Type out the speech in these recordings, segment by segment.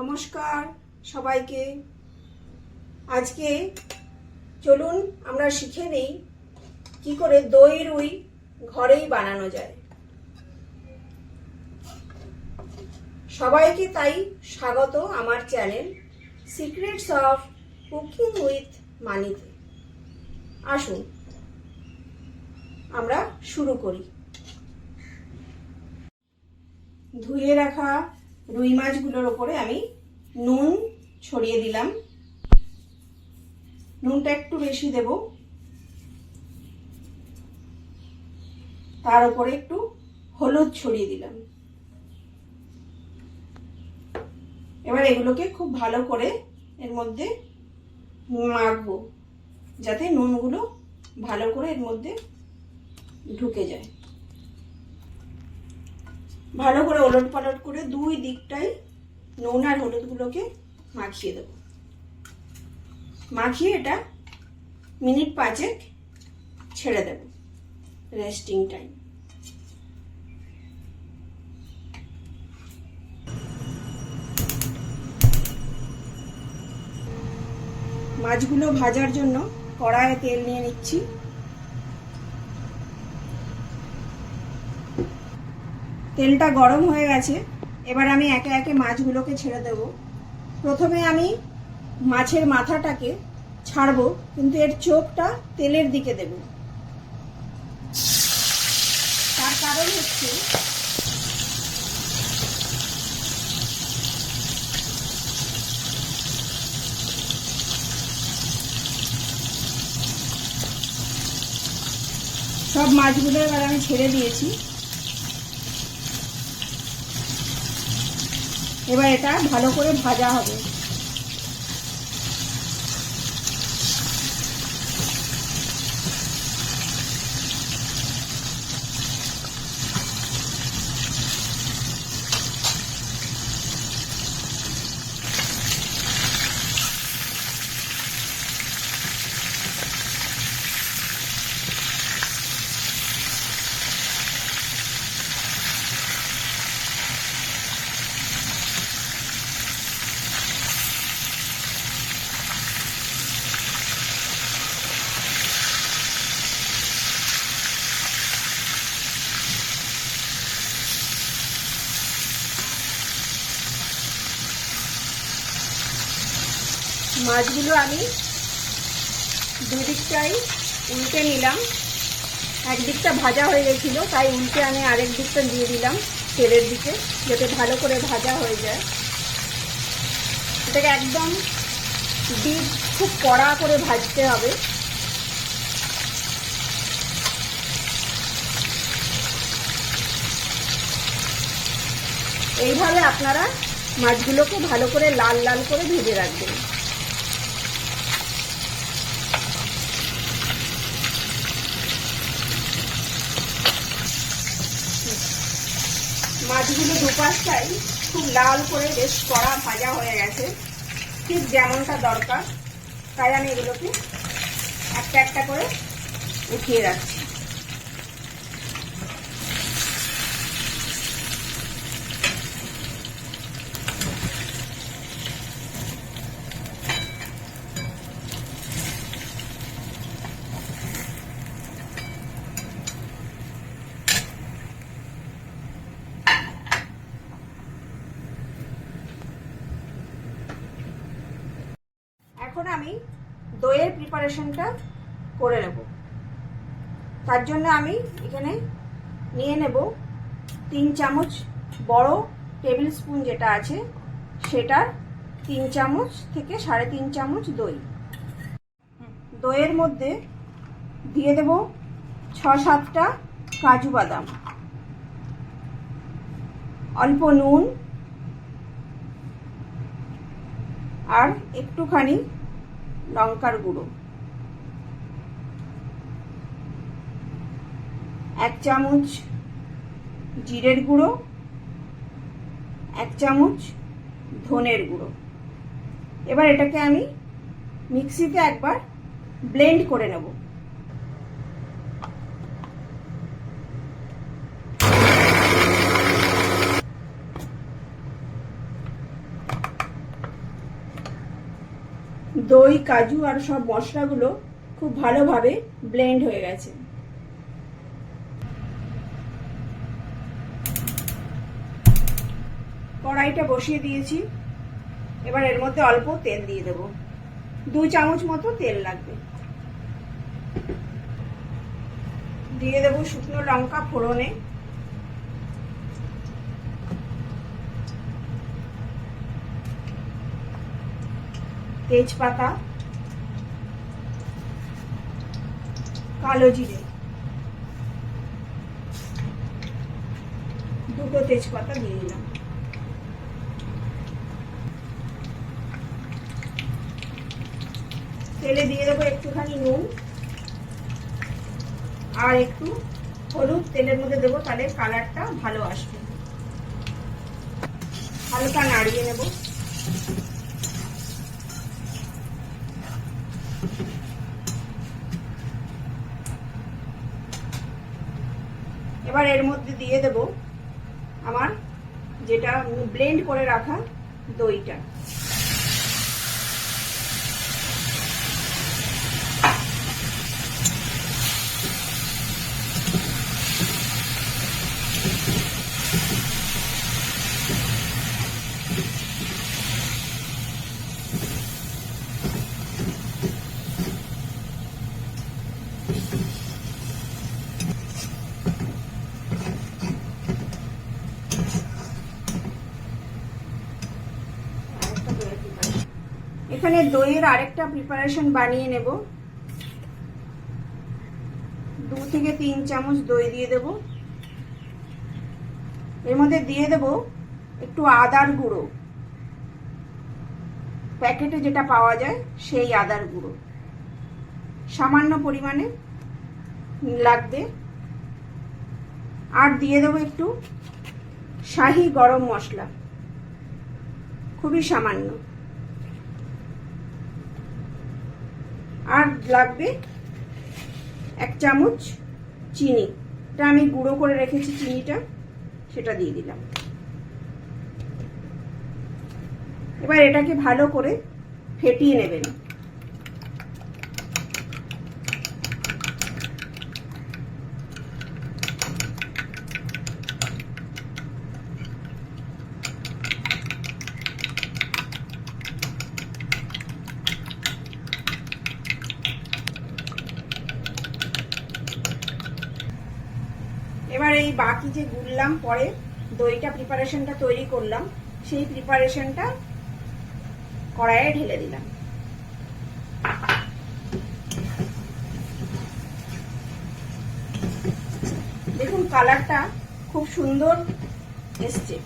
নমস্কার সবাইকে। আজকে চলুন আমরা শিখে নেই কি করে দই রুই ঘরেই বানানো যায়। সবাইকে তাই স্বাগত আমার channel secrets of cooking with মানিতে। আসুন, আমরা শুরু করি। ধুয়ে রাখা রুই মাছগুলোর ওপরে আমি নুন ছড়িয়ে দিলাম। নুনটা একটু বেশি দেব। তার উপরে একটু হলুদ ছড়িয়ে দিলাম। এবার এগুলোকে খুব ভালো করে এর মধ্যে মাখবো, যাতে নুনগুলো ভালো করে এর মধ্যে ঢুকে যায়। ভালো করে ওলট পালট করে দুই দিকটাই নুন আর হলুদগুলোকে মাখিয়ে দেব। মাখিয়ে এটা মিনিট পাঁচেক ছেড়ে দেব রেস্টিং টাইম মাছগুলো ভাজার জন্য কড়াইয়ে তেল নিয়ে নিচ্ছি। তেলটা গরম হয়ে গেছে, এবার আমি একে একে মাছগুলোকে ছেড়ে দেব। প্রথমে আমি মাছের মাথাটাকে ছাড়বো, কিন্তু এর চোখটা তেলের দিকে দেব। তার কারণ হচ্ছে সব মাছগুলো এবার আমি ছেড়ে দিয়েছি। এবার এটা ভালো করে ভাজা হবে। মাছগুলো আমি দুদিকটাই উল্টে নিলাম। একদিকটা ভাজা হয়ে গেছিল, তাই উল্টে আমি আরেক দিকটা দিয়ে দিলাম তেলের দিকে, যাতে ভালো করে ভাজা হয়ে যায়। এটাকে একদম ডিপ, খুব কড়া করে ভাজতে হবে। এইভাবে আপনারা মাছগুলোকে ভালো করে লাল লাল করে ভেজে রাখবেন। মাছগুলো দুপাশটাই খুব লাল করে বেশ কড়া ভাজা হয়ে গেছে। ঠিক যেমনটা দরকার, তাই আমি এগুলোকে একটা একটা করে উঠিয়ে রাখছি। এখন আমি দইয়ের প্রিপারেশনটা করে নেব। তার জন্য আমি এখানে নিয়ে নেব তিন চামচ বড় টেবিল স্পুন যেটা আছে, সেটার তিন চামচ থেকে সাড়ে তিন চামচ দই। দইয়ের মধ্যে দিয়ে দেব ছ সাতটা কাজু বাদাম। অল্প নুন আর একটুখানি লঙ্কার গুঁড়ো। এক চামচ জিরের গুঁড়ো, এক চামচ ধনের গুঁড়ো। এবার এটাকে আমি মিক্সিতে একবার ব্লেন্ড করে নেব। দই, কাজু আর সব মশলাগুলো খুব ভালোভাবে ব্লেন্ড হয়ে গেছে। কড়াইটা বসিয়ে দিয়েছি। এবার এর মধ্যে অল্প তেল দিয়ে দেব। দুই চামচ মতো তেল লাগবে। দিয়ে দেব শুকনো লঙ্কা ফোড়নে। তেজপাতা, কালো জিরে, দুটো তেজপাতা দিয়ে দিলাম। তেলে দিয়ে দেবো একটুখানি নুন আর একটু হলুদ, তেলের মধ্যে দেবো তাহলে কালারটা ভালো আসবে। হালকা নাড়িয়ে নেব। এবার এর মধ্যে দিয়ে দেব আমার যেটা ব্লেন্ড করে রাখা দইটা। এখানে দইয়ের আরেকটা প্রিপারেশন বানিয়ে নেব। দু থেকে তিন চামচ দই দিয়ে দেব। এর মধ্যে দিয়ে দেব একটু আদার গুঁড়ো। প্যাকেটে যেটা পাওয়া যায় সেই আদার গুঁড়ো। সামান্য পরিমাণে লাগবে। আর দিয়ে দেবো একটু শাহি গরম মশলা। খুবই সামান্য। আর লাগবে এক চামচ চিনি। এটা আমি গুঁড়ো করে রেখেছি চিনিটা, সেটা দিয়ে দিলাম। এবার এটাকে ভালো করে ফেটিয়ে নেবেন এবার এই বাকি যে গুললাম পরে দইটা প্রিপারেশনটা তৈরি করলাম, সেই প্রিপারেশনটা কড়াইয়ে ঢেলে দিলাম। দেখুন কালারটা খুব সুন্দর এসছে।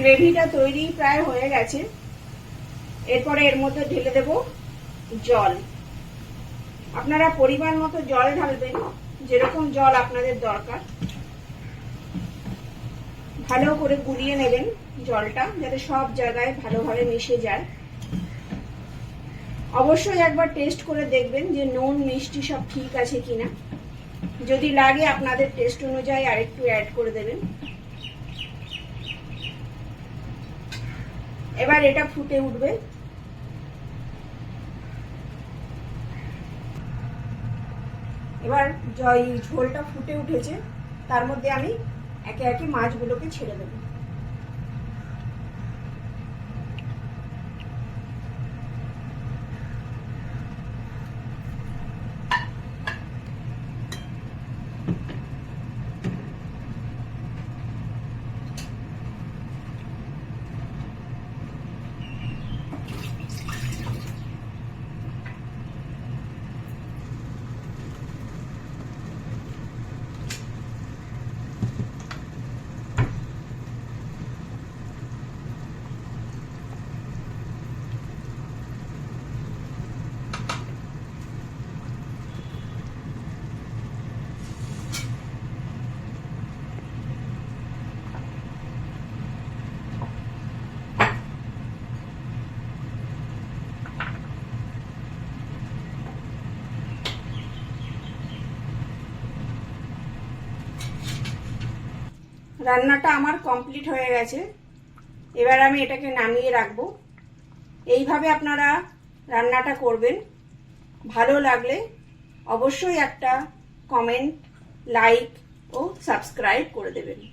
গ্রেভিটা তৈরি প্রায় হয়ে গেছে। এরপরে এর মধ্যে ঢেলে দেব জল। আপনারা পরিমাণ মতো জল ঢালবেন, যেরকম জল আপনাদের দরকার। ভালো করে গুলিয়ে নেবেন জলটা, যাতে সব জায়গায় ভালোভাবে মিশে যায়। অবশ্যই একবার টেস্ট করে দেখবেন যে নুন, মিষ্টি সব ঠিক আছে কিনা। যদি লাগে আপনাদের টেস্ট অনুযায়ী আরেকটু অ্যাড করে দেবেন। এবার এটা ফুটে উঠবে। এবার ঝোলটা ফুটে উঠেছে, তার মধ্যে আমি একে একে মাছগুলোকে ছেড়ে দেবো। রান্নাটা আমার কমপ্লিট হয়ে গেছে। এবার আমি এটাকে নামিয়ে রাখব। এইভাবে আপনারা রান্নাটা করবেন। ভালো লাগলে অবশ্যই একটা কমেন্ট, লাইক ও সাবস্ক্রাইব করে দেবেন।